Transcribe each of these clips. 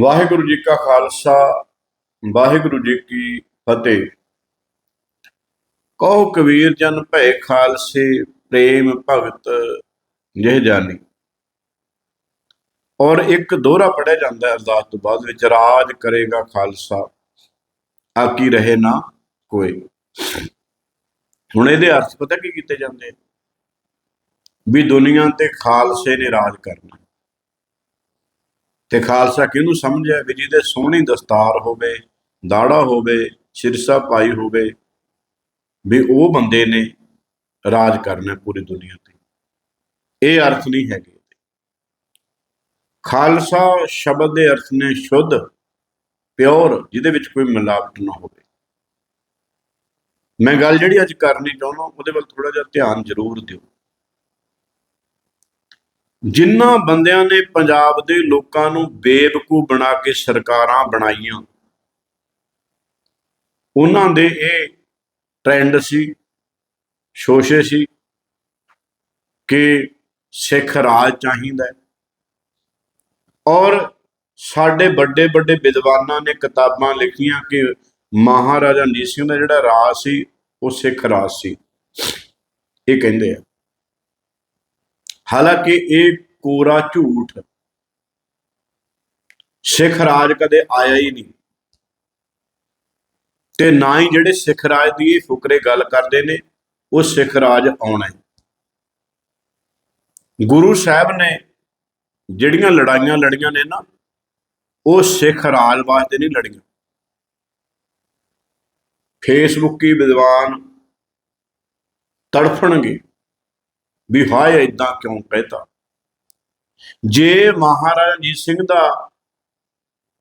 ਵਾਹਿਗੁਰੂ ਜੀ ਕਾ ਖਾਲਸਾ, ਵਾਹਿਗੁਰੂ ਜੀ ਕੀ ਫਤਿਹ। ਕਹੋ ਕਬੀਰ ਜਨ ਭੈ ਖਾਲਸੇ, ਪ੍ਰੇਮ ਭਗਤ ਜਿਹ ਜਾਨੀ। ਔਰ ਇੱਕ ਦੋਹਰਾ ਪੜਿਆ ਜਾਂਦਾ ਹੈ ਅਰਦਾਸ ਤੋਂ ਬਾਅਦ ਵਿੱਚ, ਰਾਜ ਕਰੇਗਾ ਖਾਲਸਾ, ਆਕੀ ਰਹੇ ਨਾ ਕੋਈ। ਹੁਣ ਇਹਦੇ ਅਰਥ ਪਤਾ ਕੀ ਕੀਤੇ ਜਾਂਦੇ? ਵੀ ਦੁਨੀਆ ਤੇ ਖਾਲਸੇ ਨੇ ਰਾਜ ਕਰਨਾ। ਤੇ ਖਾਲਸਾ ਕਿਹਨੂੰ ਸਮਝਿਆ ਵੀ ਜਿਹਦੇ ਸੋਹਣੀ ਦਸਤਾਰ ਹੋਵੇ ਦਾੜਾ ਹੋਵੇ, ਸਿਰਸਾ ਪਾਈ ਹੋਵੇ, ਵੀ ਉਹ ਬੰਦੇ ਨੇ ਰਾਜ ਕਰਨਾ ਪੂਰੀ ਦੁਨੀਆ ਤੇ। ਇਹ ਅਰਥ ਨਹੀਂ ਹੈਗੇ ਖਾਲਸਾ ਸ਼ਬਦ ਦੇ ਅਰਥ ਨੇ ਸ਼ੁੱਧ, ਪਿਓਰ, ਜਿਹਦੇ ਵਿੱਚ ਕੋਈ ਮਿਲਾਵਟ ਨਾ ਹੋਵੇ। ਮੈਂ ਗੱਲ ਜਿਹੜੀ ਅੱਜ ਕਰਨੀ ਚਾਹੁੰਦਾ, ਉਹਦੇ ਵੱਲ ਥੋੜਾ ਜਿਹਾ ਧਿਆਨ ਜ਼ਰੂਰ ਦਿਓ। ਜਿਨ੍ਹਾਂ ਬੰਦਿਆਂ ਨੇ ਪੰਜਾਬ ਦੇ ਲੋਕਾਂ ਨੂੰ ਬੇਵਕੂਫ ਬਣਾ ਕੇ ਸਰਕਾਰਾਂ ਬਣਾਈਆਂ। ਉਹਨਾਂ ਦੇ ਇਹ ਟ੍ਰੈਂਡ ਸੀ, ਸ਼ੋਸ਼ੇ ਸੀ ਕਿ ਸਿੱਖ ਰਾਜ ਚਾਹੀਦਾ ਹੈ। ਔਰ ਸਾਡੇ ਵੱਡੇ ਵੱਡੇ ਵਿਦਵਾਨਾਂ ਨੇ ਕਿਤਾਬਾਂ ਲਿਖੀਆਂ ਕਿ ਮਹਾਰਾਜਾ ਰਣਜੀਤ ਸਿੰਘ ਦਾ ਜਿਹੜਾ ਰਾਜ ਸੀ, ਉਹ ਸਿੱਖ ਰਾਜ ਸੀ। ਇਹ ਕਹਿੰਦੇ ਆ। ਹਾਲਾਂਕਿ ਇਹ ਕੋਰਾ ਝੂਠ ਸਿੱਖ ਰਾਜ ਕਦੇ ਆਇਆ ਹੀ ਨਹੀਂ। ਤੇ ਨਾ ਹੀ ਜਿਹੜੇ ਸਿੱਖ ਰਾਜ ਦੀ ਇਹ ਫੁਕਰੇ ਗੱਲ ਕਰਦੇ ਨੇ, ਉਹ ਸਿੱਖ ਰਾਜ ਆਉਣਾ ਹੈ। ਗੁਰੂ ਸਾਹਿਬ ਨੇ ਜਿਹੜੀਆਂ ਲੜਾਈਆਂ ਲੜੀਆਂ ਨੇ ਨਾ, ਉਹ ਸਿੱਖ ਰਾਜ ਵਾਸਤੇ ਨਹੀਂ ਲੜੀਆਂ। ਫੇਸਬੁੱਕੀ ਵਿਦਵਾਨ ਤੜਫਣਗੇ। ਵੀ ਹਾਏ ਇਦਾਂ ਕਿਉਂ ਕਹਿਤਾ? ਜੇ ਮਹਾਰਾਜਾ ਰਣਜੀਤ ਸਿੰਘ ਦਾ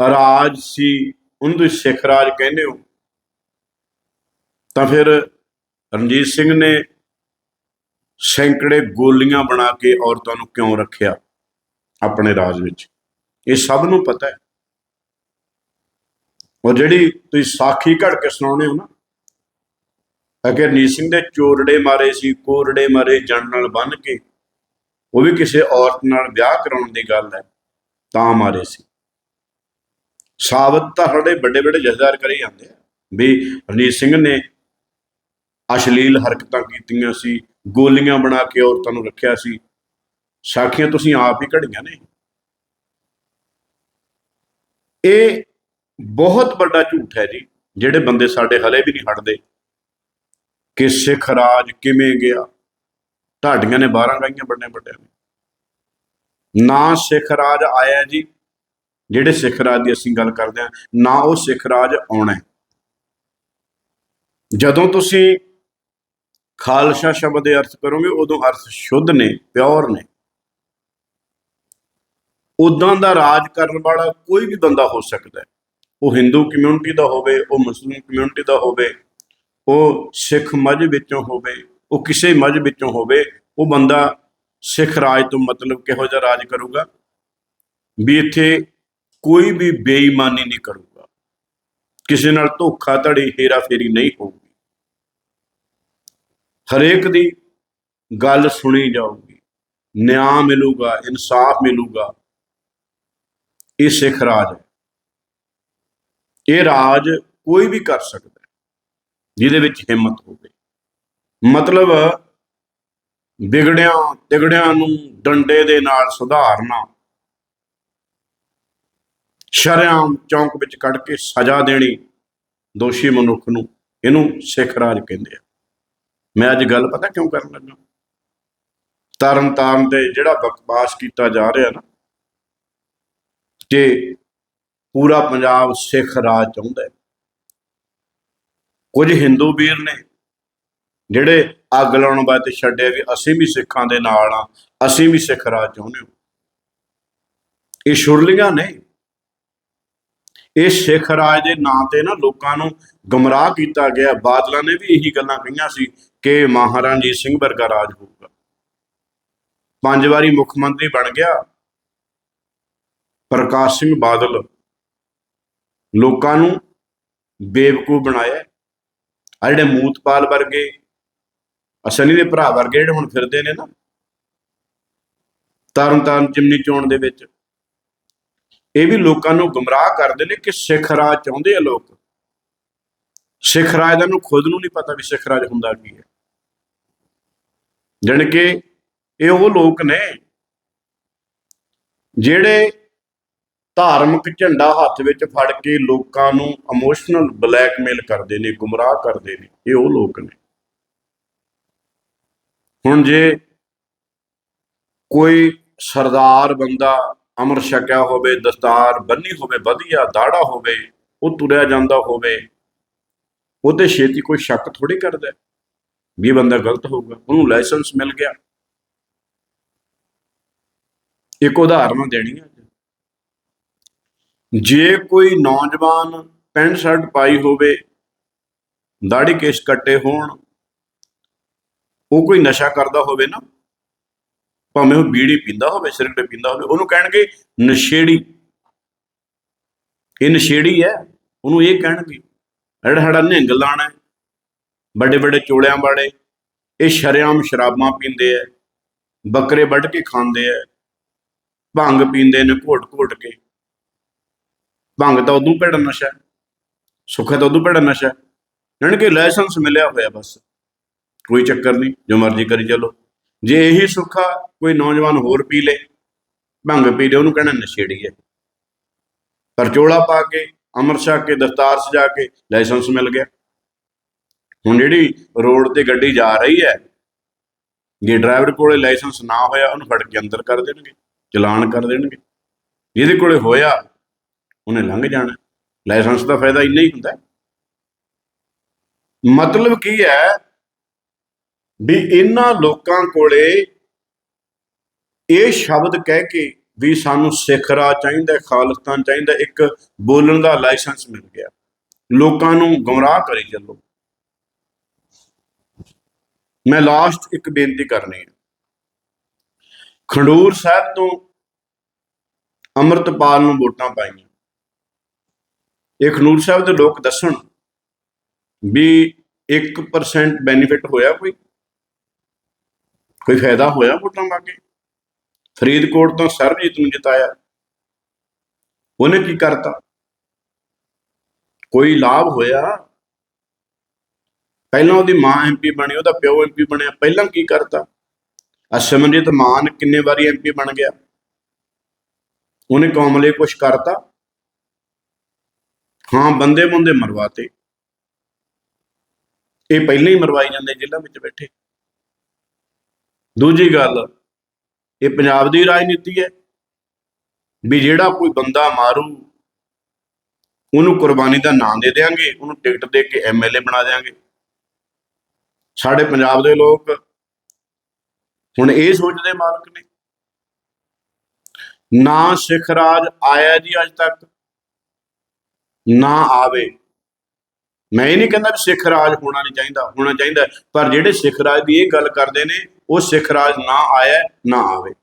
ਰਾਜ ਸੀ, ਉਹਨੂੰ ਤੁਸੀਂ ਸਿੱਖ ਰਾਜ ਕਹਿੰਦੇ ਹੋ, ਤਾਂ ਫਿਰ ਰਣਜੀਤ ਸਿੰਘ ਨੇ ਸੈਂਕੜੇ ਗੋਲੀਆਂ ਬਣਾ ਕੇ ਔਰਤਾਂ ਨੂੰ ਕਿਉਂ ਰੱਖਿਆ ਆਪਣੇ ਰਾਜ ਵਿੱਚ? ਇਹ ਸਭ ਨੂੰ ਪਤਾ ਹੈ। ਉਹ ਜਿਹੜੀ ਤੁਸੀਂ ਸਾਖੀ ਘੜ ਕੇ ਸੁਣਾਉਣੇ ਹੋ ਨਾ ਅਗੇ ਰਣਜੀਤ ਸਿੰਘ ਦੇ ਚੋਰੜੇ ਮਾਰੇ ਸੀ, ਕੋਰੜੇ ਮਾਰੇ ਜਣ ਨਾਲ ਬੰਨ ਕੇ, ਉਹ ਵੀ ਕਿਸੇ ਔਰਤ ਨਾਲ ਵਿਆਹ ਕਰਾਉਣ ਦੀ ਗੱਲ ਹੈ, ਤਾਂ ਮਾਰੇ ਸੀ। ਸਾਬਤ ਤਾਂ ਸਾਡੇ ਵੱਡੇ ਵੱਡੇ ਜਥੇਦਾਰ ਕਰੇ ਜਾਂਦੇ ਆ, ਵੀ ਰਣਜੀਤ ਸਿੰਘ ਨੇ ਅਸ਼ਲੀਲ ਹਰਕਤਾਂ ਕੀਤੀਆਂ ਸੀ, ਗੋਲੀਆਂ ਬਣਾ ਕੇ ਔਰਤਾਂ ਨੂੰ ਰੱਖਿਆ ਸੀ। ਸਾਖੀਆਂ ਤੁਸੀਂ ਆਪ ਹੀ ਘੜੀਆਂ ਨੇ। ਇਹ ਬਹੁਤ ਵੱਡਾ ਝੂਠ ਹੈ ਜੀ, ਜਿਹੜੇ ਬੰਦੇ ਸਾਡੇ ਹਲੇ ਵੀ ਨਹੀਂ ਹਟਦੇ। ਕਿ ਸਿੱਖ ਰਾਜ ਕਿਵੇਂ ਗਿਆ? ਢਾਡੀਆਂ ਨੇ 12 ਗਾਈਆਂ ਵੱਡੇ ਵੱਡੇ ਨੇ। ਨਾ ਸਿੱਖ ਰਾਜ ਆਇਆ ਜੀ। ਜਿਹੜੇ ਸਿੱਖ ਰਾਜ ਦੀ ਅਸੀਂ ਗੱਲ ਕਰਦੇ ਹਾਂ, ਨਾ ਉਹ ਸਿੱਖ ਰਾਜ ਆਉਣਾ ਜਦੋਂ ਤੁਸੀਂ ਖਾਲਸਾ ਸ਼ਬਦ ਦੇ ਅਰਥ ਕਰੋਗੇ, ਉਦੋਂ ਅਰਥ ਸ਼ੁੱਧ ਨੇ, ਪਿਓਰ ਨੇ। ਉਦਾਂ ਦਾ ਰਾਜ ਕਰਨ ਵਾਲਾ ਕੋਈ ਵੀ ਬੰਦਾ ਹੋ ਸਕਦਾ ਹੈ। ਉਹ ਹਿੰਦੂ ਕਮਿਊਨਿਟੀ ਦਾ ਹੋਵੇ, ਉਹ ਮੁਸਲਿਮ ਕਮਿਊਨਿਟੀ ਦਾ ਹੋਵੇ ਉਹ ਸਿੱਖ ਮੱਝ ਵਿੱਚੋਂ ਹੋਵੇ, ਉਹ ਕਿਸੇ ਮੱਝ ਵਿੱਚੋਂ ਹੋਵੇ, ਉਹ ਬੰਦਾ ਸਿੱਖ ਰਾਜ ਤੋਂ ਮਤਲਬ ਕਿਹੋ ਜਿਹਾ ਰਾਜ ਕਰੂਗਾ? ਵੀ ਇੱਥੇ ਕੋਈ ਵੀ ਬੇਈਮਾਨੀ ਨਹੀਂ ਕਰੂਗਾ। ਕਿਸੇ ਨਾਲ ਧੋਖਾ ਧੜੀ ਹੇਰਾ ਫੇਰੀ ਨਹੀਂ ਹੋਊਗੀ। ਹਰੇਕ ਦੀ ਗੱਲ ਸੁਣੀ ਜਾਊਗੀ। ਨਿਆਂ ਮਿਲੂਗਾ, ਇਨਸਾਫ ਮਿਲੂਗਾ। ਇਹ ਸਿੱਖ ਰਾਜ ਹੈ। ਇਹ ਰਾਜ ਕੋਈ ਵੀ ਕਰ ਸਕਦਾ। ਜਿਹਦੇ ਵਿੱਚ ਹਿੰਮਤ ਹੋਵੇ। ਮਤਲਬ ਵਿਗੜਿਆਂ, ਤਿਗੜਿਆਂ ਨੂੰ ਡੰਡੇ ਦੇ ਨਾਲ ਸੁਧਾਰਨਾ। ਸ਼ਰਿਆਮ ਚੌਂਕ ਵਿੱਚ ਕੱਢ ਕੇ ਸਜ਼ਾ ਦੇਣੀ ਦੋਸ਼ੀ ਮਨੁੱਖ ਨੂੰ, ਇਹਨੂੰ ਸਿੱਖ ਰਾਜ ਕਹਿੰਦੇ ਆ। ਮੈਂ ਅੱਜ ਗੱਲ ਪਤਾ ਕਿਉਂ ਕਰਨ ਲੱਗਾ? ਤਰਨ ਤਾਰਨ ਤੇ ਜਿਹੜਾ ਬਕਵਾਸ ਕੀਤਾ ਜਾ ਰਿਹਾ ਨਾ, ਕਿ ਪੂਰਾ ਪੰਜਾਬ ਸਿੱਖ ਰਾਜ ਚਾਹੁੰਦਾ ਹੈ। ਕੁਝ ਹਿੰਦੂ ਵੀਰ ਨੇ ਜਿਹੜੇ ਅੱਗ ਲਾਉਣ ਵਾਸਤੇ ਛੱਡਿਆ ਵੀ ਅਸੀਂ ਵੀ ਸਿੱਖਾਂ ਦੇ ਨਾਲ ਆ ਅਸੀਂ ਵੀ ਸਿੱਖ ਰਾਜ ਚਾਹੁੰਦੇ ਹਾਂ। ਇਹ ਸ਼ੁਰਲੀਆਂ ਨੇ। ਇਹ ਸਿੱਖ ਰਾਜ ਦੇ ਨਾਂ ਤੇ ਨਾ ਲੋਕਾਂ ਨੂੰ ਗਮਰਾਹ ਕੀਤਾ ਗਿਆ। ਬਾਦਲਾਂ ਨੇ ਵੀ ਇਹੀ ਗੱਲਾਂ ਕਹੀਆਂ ਸੀ ਕਿ ਮਹਾਰਾਜਾ ਸਿੰਘ ਵਰਗਾ ਰਾਜ ਹੋਊਗਾ। ਪੰਜ ਵਾਰੀ ਮੁੱਖ ਮੰਤਰੀ ਬਣ ਗਿਆ। ਪ੍ਰਕਾਸ਼ ਸਿੰਘ ਬਾਦਲ ਲੋਕਾਂ ਨੂੰ ਬੇਵਕੂਫ ਬਣਾਇਆ। ਆ ਜਿਹੜੇ ਮੂਤਪਾਲ ਵਰਗੇ ਸਨੀ ਦੇ ਭਰਾ ਵਰਗੇ ਜਿਹੜੇ ਹੁਣ ਫਿਰਦੇ ਨੇ ਨਾ ਤਰਨ ਤਾਰਨ ਜਿਮਨੀ ਚੋਣ ਦੇ ਵਿੱਚ, ਇਹ ਵੀ ਲੋਕਾਂ ਨੂੰ ਗੁੰਮਰਾਹ ਕਰਦੇ ਨੇ ਕਿ ਸਿੱਖ ਰਾਜ ਚਾਹੁੰਦੇ ਆ ਲੋਕ। ਸਿੱਖ ਰਾਜ ਦਾ ਨੂੰ ਖੁਦ ਨੂੰ ਨਹੀਂ ਪਤਾ ਵੀ ਸਿੱਖ ਰਾਜ ਹੁੰਦਾ ਕੀ ਹੈ। ਜਾਣੀ ਕਿ ਇਹ ਉਹ ਲੋਕ ਨੇ, ਜਿਹੜੇ ਧਾਰਮਿਕ ਝੰਡਾ ਹੱਥ ਵਿੱਚ ਫੜ ਕੇ ਲੋਕਾਂ ਨੂੰ ਇਮੋਸ਼ਨਲ ਬਲੈਕਮੇਲ ਕਰਦੇ ਨੇ, ਗੁੰਮਰਾਹ ਕਰਦੇ ਨੇ, ਇਹ ਉਹ ਲੋਕ ਨੇ। ਹੁਣ ਜੇ ਕੋਈ ਸਰਦਾਰ ਬੰਦਾ ਅਮਰ ਛਕਿਆ ਹੋਵੇ, ਦਸਤਾਰ ਬੰਨੀ ਹੋਵੇ, ਵਧੀਆ ਦਾੜਾ ਹੋਵੇ, ਉਹ ਤੁਰਿਆ ਜਾਂਦਾ ਹੋਵੇ, ਉਹਦੇ ਛੇਤੀ ਕੋਈ ਸ਼ੱਕ ਥੋੜੀ ਕਰਦਾ ਵੀ ਇਹ ਬੰਦਾ ਗਲਤ ਹੋਊਗਾ, ਉਹਨੂੰ ਲਾਇਸੈਂਸ ਮਿਲ ਗਿਆ। ਇੱਕ ਉਦਾਹਰਨ ਦੇਣੀ ਹੈ। ਜੇ ਕੋਈ ਨੌਜਵਾਨ ਪੈਂਟ ਸ਼ਰਟ ਪਾਈ ਹੋਵੇ ਦਾੜੀ ਕੇਸ ਕੱਟੇ ਹੋਣ, ਉਹ ਕੋਈ ਨਸ਼ਾ ਕਰਦਾ ਹੋਵੇ ਨਾ, ਭਾਵੇਂ ਉਹ ਬੀੜੀ ਪੀਂਦਾ ਹੋਵੇ ਸਿਗਰਟ ਪੀਂਦਾ ਹੋਵੇ, ਉਹਨੂੰ ਕਹਿਣਗੇ ਨਸ਼ੇੜੀ। ਇਹ ਨਸ਼ੇੜੀ ਹੈ, ਉਹਨੂੰ ਇਹ ਕਹਿਣਗੇ ਜਿਹੜਾ ਸਾਡਾ ਨਿਹੰਗ ਲਾਣਾ, ਵੱਡੇ ਵੱਡੇ ਚੋਲਿਆਂ ਵਾਲੇ, ਇਹ ਸ਼ਰੇਆਮ ਸ਼ਰਾਬਾਂ ਪੀਂਦੇ ਐ ਬੱਕਰੇ ਵੱਢ ਕੇ ਖਾਂਦੇ ਐ ਭੰਗ ਪੀਂਦੇ ਨੇ ਘੋਟ ਘੋਟ ਕੇ। ਭੰਗ ਤਾਂ ਉਦੋਂ ਭੈੜਾ ਨਸ਼ਾ ਹੈ। ਸੁੱਖਾ ਤਾਂ ਉਦੋਂ ਭੈੜਾ ਨਸ਼ਾ ਹੈ। ਜਾਣੀ ਕਿ ਲਾਇਸੈਂਸ ਮਿਲਿਆ ਹੋਇਆ ਬਸ। ਕੋਈ ਚੱਕਰ ਨਹੀਂ, ਜੋ ਮਰਜ਼ੀ ਕਰੀ ਚਲੋ। ਜੇ ਇਹੀ ਸੁੱਖਾ ਕੋਈ ਨੌਜਵਾਨ ਹੋਰ ਪੀ ਲੇ, ਭੰਗ ਪੀ ਲੇ, ਉਹਨੂੰ ਕਹਿਣਾ ਨਸ਼ੇੜੀ ਹੈ। ਪਰ ਚੋਲਾ ਪਾ ਕੇ, ਅਮਰ ਛਕ ਕੇ, ਦਸਤਾਰ ਸਜਾ ਕੇ ਲਾਇਸੈਂਸ ਮਿਲ ਗਿਆ। ਹੁਣ ਜਿਹੜੀ ਰੋਡ ਤੇ ਗੱਡੀ ਜਾ ਰਹੀ ਹੈ, ਜੇ ਡਰਾਈਵਰ ਕੋਲੇ ਲਾਇਸੈਂਸ ਨਾ ਹੋਇਆ, ਉਹਨੂੰ ਫੜ ਕੇ ਅੰਦਰ ਕਰ ਦੇਣਗੇ, ਚਲਾਨ ਕਰ ਦੇਣਗੇ। ਜਿਹਦੇ ਕੋਲੇ ਹੋਇਆ ਉਹਨੇ ਲੰਘ ਜਾਣਾ। ਲਾਇਸੈਂਸ ਦਾ ਫਾਇਦਾ ਇੰਨਾ ਹੀ ਹੁੰਦਾ। ਮਤਲਬ ਕੀ ਹੈ ਵੀ ਇਹਨਾਂ ਲੋਕਾਂ ਕੋਲੇ ਇਹ ਸ਼ਬਦ ਕਹਿ ਕੇ ਵੀ ਸਾਨੂੰ ਸਿੱਖ ਰਾਜ ਚਾਹੀਦਾ, ਖਾਲਸਤਾਨ ਚਾਹੀਦਾ, ਇੱਕ ਬੋਲਣ ਦਾ ਲਾਇਸੈਂਸ ਮਿਲ ਗਿਆ। ਲੋਕਾਂ ਨੂੰ ਗੁੰਮਰਾਹ ਕਰੀ ਚੱਲੋ। ਮੈਂ ਲਾਸਟ ਇੱਕ ਬੇਨਤੀ ਕਰਨੀ ਹੈ। ਖੰਡੂਰ ਸਾਹਿਬ ਤੋਂ ਅੰਮ੍ਰਿਤਪਾਲ ਨੂੰ ਵੋਟਾਂ ਪਾਈਆਂ। ਇਹ ਖੰਡੂਰ ਸਾਹਿਬ ਦੇ ਲੋਕ ਦੱਸਣ ਵੀ 1% ਬੈਨੀਫਿਟ ਹੋਇਆ ਕੋਈ? ਕੋਈ ਫਾਇਦਾ ਹੋਇਆ ਵੋਟਾਂ ਪਾ ਕੇ? ਫਰੀਦਕੋਟ ਤੋਂ ਸਰਬਜੀਤ ਨੂੰ ਜਿਤਾਇਆ। ਉਹਨੇ ਕੀ ਕਰਤਾ? ਕੋਈ ਲਾਭ ਹੋਇਆ? ਪਹਿਲਾਂ ਉਹਦੀ ਮਾਂ ਐਮਪੀ ਬਣੀ, ਉਹਦਾ ਪਿਓ ਐਮਪੀ ਬਣਿਆ। ਪਹਿਲਾਂ ਕੀ ਕਰਤਾ? ਅਸ਼ਮਨਜੀਤ ਮਾਨ ਕਿੰਨੇ ਵਾਰੀ ਐਮਪੀ ਬਣ ਗਿਆ? ਉਹਨੇ ਕੌਮ ਲਈ ਕੁਝ ਕਰਤਾ? ਹਾਂ, ਬੰਦੇ ਬੰਦੇ ਮਰਵਾਤੇ। ਇਹ ਪਹਿਲਾਂ ਹੀ ਮਰਵਾਈ ਜਾਂਦੇ ਜੇਲ੍ਹਾਂ ਵਿੱਚ ਬੈਠੇ। ਦੂਜੀ ਗੱਲ, ਇਹ ਪੰਜਾਬ ਦੀ ਰਾਜਨੀਤੀ ਹੈ ਵੀ ਜਿਹੜਾ ਕੋਈ ਬੰਦਾ ਮਾਰੂ, ਉਹਨੂੰ ਕੁਰਬਾਨੀ ਦਾ ਨਾਂ ਦੇ ਦੇਾਂਗੇ ਉਹਨੂੰ ਟਿਕਟ ਦੇ ਕੇ ਐਮਐਲਏ ਬਣਾ ਦੇਾਂਗੇ ਸਾਡੇ ਪੰਜਾਬ ਦੇ ਲੋਕ ਹੁਣ ਇਹ ਸੋਚਦੇ ਮਾਲਕ ਨੇ, ਨਾ ਸਿੱਖ ਰਾਜ ਆਇਆ ਜੀ ਅੱਜ ਤੱਕ। ਨਾ ਆਵੇ। ਮੈਂ ਇਹ ਨਹੀਂ ਕਹਿੰਦਾ ਵੀ ਸਿੱਖ ਰਾਜ ਹੋਣਾ ਨਹੀਂ ਚਾਹੀਦਾ, ਹੋਣਾ ਚਾਹੀਦਾ ਪਰ ਜਿਹੜੇ ਸਿੱਖ ਰਾਜ ਦੀ ਇਹ ਗੱਲ ਕਰਦੇ ਨੇ, ਉਹ ਸਿੱਖ ਰਾਜ ਨਾ ਆਇਆ, ਨਾ ਆਵੇ।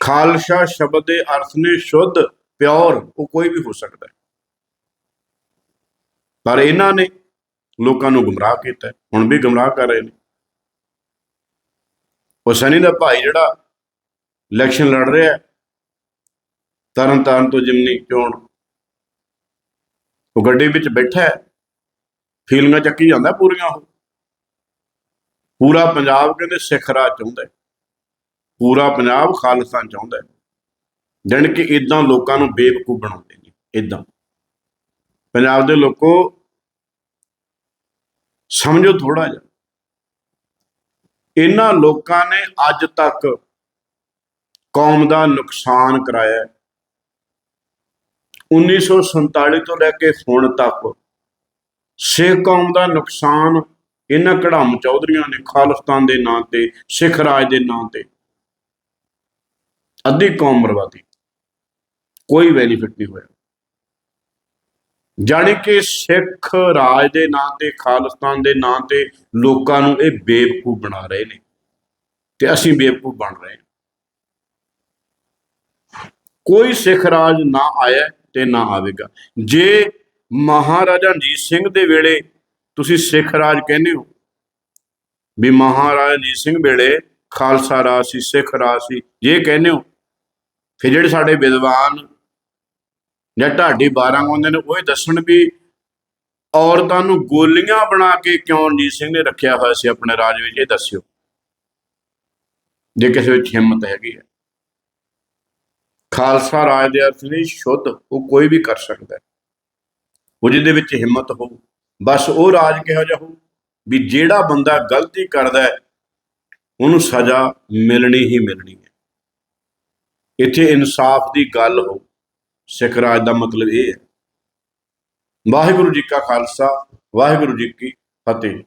ਖਾਲਸਾ ਸ਼ਬਦ ਦੇ ਅਰਥ ਨੇ ਸ਼ੁੱਧ, ਪਿਓਰ, ਉਹ ਕੋਈ ਵੀ ਹੋ ਸਕਦਾ ਪਰ ਇਹਨਾਂ ਨੇ ਲੋਕਾਂ ਨੂੰ ਗੁੰਮਰਾਹ ਕੀਤਾ ਹੁਣ ਵੀ ਗੁੰਮਰਾਹ ਕਰ ਰਹੇ ਨੇ। ਉਹ ਸਨੀ ਦਾ ਭਾਈ ਜਿਹੜਾ ਇਲੈਕਸ਼ਨ ਲੜ ਰਿਹਾ ਤਰਨ ਤਾਰਨ ਤੋਂ ਜਿਮਨੀ ਚੋਣ ਉਹ ਗੱਡੀ ਵਿੱਚ ਬੈਠਾ ਹੈ। ਫੀਲਿੰਗਾਂ ਚੱਕੀ ਜਾਂਦਾ ਪੂਰੀਆਂ ਉਹ। ਪੂਰਾ ਪੰਜਾਬ ਕਹਿੰਦੇ ਸਿੱਖ ਰਾਜ ਚਾਹੁੰਦਾ ਪੂਰਾ ਪੰਜਾਬ ਖਾਲਿਸਤਾਨ ਚਾਹੁੰਦਾ ਹੈ। ਜਾਣੀ ਕਿ ਇਦਾਂ ਲੋਕਾਂ ਨੂੰ ਬੇਵਕੂਫ ਬਣਾਉਂਦੇ ਨੇ ਇਦਾਂ ਪੰਜਾਬ ਦੇ ਲੋਕੋ ਸਮਝੋ ਥੋੜਾ ਜਿਹਾ। ਇਹਨਾਂ ਲੋਕਾਂ ਨੇ ਅੱਜ ਤੱਕ ਕੌਮ ਦਾ ਨੁਕਸਾਨ ਕਰਾਇਆ 1947 ਤੋਂ ਲੈ ਕੇ ਹੁਣ ਤੱਕ ਸਿੱਖ ਕੌਮ ਦਾ ਨੁਕਸਾਨ ਇਹਨਾਂ ਕੜਾਮ ਚੌਧਰੀਆਂ ਨੇ ਖਾਲਿਸਤਾਨ ਦੇ ਨਾਂ ਤੇ, ਸਿੱਖ ਰਾਜ ਦੇ ਨਾਂ ਤੇ ਅੱਧੀ ਕੌਮ ਬਰਬਾਦੀ। ਕੋਈ ਬੈਨੀਫਿਟ ਨਹੀਂ ਹੋਇਆ। ਜਾਣੀ ਕਿ ਸਿੱਖ ਰਾਜ ਦੇ ਨਾਂ ਤੇ, ਖਾਲਿਸਤਾਨ ਦੇ ਨਾਂ ਤੇ ਲੋਕਾਂ ਨੂੰ ਇਹ ਬੇਵਕੂਫ ਬਣਾ ਰਹੇ ਨੇ ਤੇ ਅਸੀਂ ਬੇਵਕੂਫ ਬਣ ਰਹੇ ਹਾਂ। ਕੋਈ ਸਿੱਖ ਰਾਜ ਨਾ ਆਇਆ ਤੇ ਨਾ ਆਵੇਗਾ। ਜੇ ਮਹਾਰਾਜਾ ਰਣਜੀਤ ਸਿੰਘ ਦੇ ਵੇਲੇ ਤੁਸੀਂ ਸਿੱਖ ਰਾਜ ਕਹਿੰਦੇ ਹੋ, ਵੀ ਮਹਾਰਾਜਾ ਰਣਜੀਤ ਸਿੰਘ ਵੇਲੇ ਖਾਲਸਾ ਰਾਜ ਸੀ, ਸਿੱਖ ਰਾਜ ਸੀ, ਜੇ ਕਹਿੰਦੇ ਹੋ, ਫਿਰ ਜਿਹੜੇ ਸਾਡੇ ਵਿਦਵਾਨ ਜਾਂ ਢਾਡੀ 12 ਆਉਂਦੇ ਨੇ, ਉਹ ਇਹ ਦੱਸਣ ਵੀ ਔਰਤਾਂ ਨੂੰ ਗੋਲੀਆਂ ਬਣਾ ਕੇ ਕਿਉਂ ਰਣਜੀਤ ਸਿੰਘ ਨੇ ਰੱਖਿਆ ਹੋਇਆ ਸੀ ਆਪਣੇ ਰਾਜ ਵਿੱਚ, ਇਹ ਦੱਸਿਓ। ਜੇ ਕਿਸੇ ਵਿੱਚ ਹਿੰਮਤ ਹੈਗੀ ਹੈ। ਖਾਲਸਾ ਰਾਜ ਦੇ ਅਰਥ ਨਹੀਂ ਸ਼ੁੱਧ, ਉਹ ਕੋਈ ਵੀ ਕਰ ਸਕਦਾ ਹੈ। ਉਹ ਜਿਹਦੇ ਵਿੱਚ ਹਿੰਮਤ ਹੋ ਬਸ ਉਹ ਰਾਜ ਕਿਹੋ ਜਿਹਾ ਹੋ ਵੀ ਜਿਹੜਾ ਬੰਦਾ ਗਲਤੀ ਕਰਦਾ ਹੈ, ਉਹਨੂੰ ਸਜ਼ਾ ਮਿਲਣੀ ਹੀ ਮਿਲਣੀ ਹੈ। ਇੱਥੇ ਇਨਸਾਫ ਦੀ ਗੱਲ ਹੋ ਸਿੱਖ ਰਾਜ ਦਾ ਮਤਲਬ ਇਹ ਹੈ। ਵਾਹਿਗੁਰੂ ਜੀ ਕਾ ਖਾਲਸਾ, ਵਾਹਿਗੁਰੂ ਜੀ ਕੀ ਫਤਿਹ।